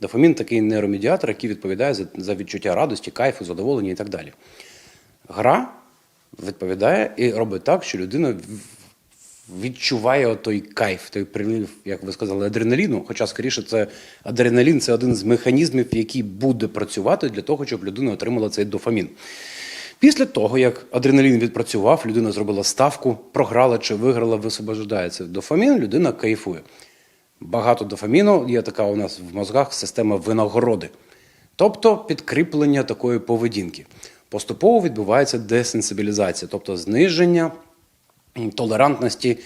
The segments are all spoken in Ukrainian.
Дофамін такий нейромедіатор, який відповідає за, за відчуття радості, кайфу, задоволення і так далі. Гра відповідає і робить так, що людина відчуває той кайф, той прилив, як ви сказали, адреналіну. Хоча, скоріше, це адреналін це один з механізмів, який буде працювати для того, щоб людина отримала цей дофамін. Після того, як адреналін відпрацював, людина зробила ставку, програла чи виграла, висвобождається дофамін, людина кайфує. Багато дофаміну є така у нас в мозгах система винагороди, тобто підкріплення такої поведінки. Поступово відбувається десенсибілізація, тобто зниження толерантності,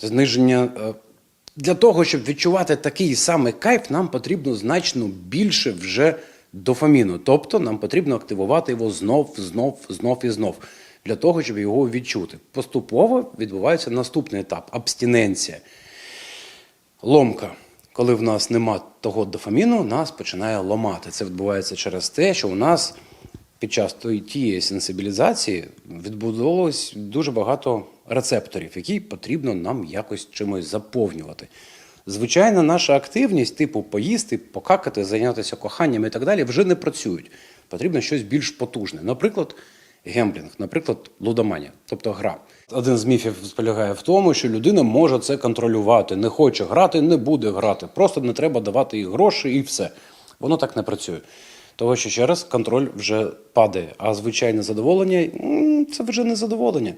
зниження. е, Для того, щоб відчувати такий самий кайф, нам потрібно значно більше вже дофаміну. Тобто нам потрібно активувати його знов, знов, знов і знов, для того, щоб його відчути. Поступово відбувається наступний етап абстиненція. Ломка. Коли в нас нема того дофаміну, нас починає ломати. Це відбувається через те, що у нас під час тієї сенсибілізації відбудовувалось дуже багато рецепторів, які потрібно нам якось чимось заповнювати. Звичайно, наша активність, типу поїсти, покакати, зайнятися коханням і так далі, вже не працюють. Потрібно щось більш потужне. Наприклад, гемблінг, наприклад, лудоманія, тобто гра. Один з міфів полягає в тому, що людина може це контролювати, не хоче грати, не буде грати. Просто не треба давати їй гроші і все. Воно так не працює. Того, що ще раз контроль вже падає, а звичайне задоволення це вже не задоволення.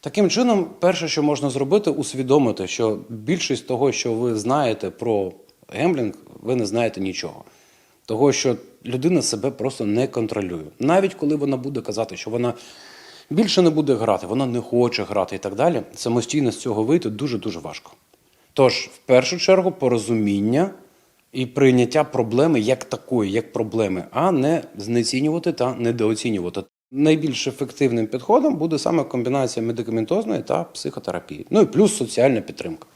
Таким чином, перше, що можна зробити, усвідомити, що більшість того, що ви знаєте про гемблінг, ви не знаєте нічого. Того, що людина себе просто не контролює. Навіть коли вона буде казати, що вона більше не буде грати, вона не хоче грати і так далі, самостійно з цього вийти дуже-дуже важко. Тож, в першу чергу, порозуміння і прийняття проблеми як такої, як проблеми, а не знецінювати та недооцінювати. Найбільш ефективним підходом буде саме комбінація медикаментозної та психотерапії. Ну і плюс соціальна підтримка.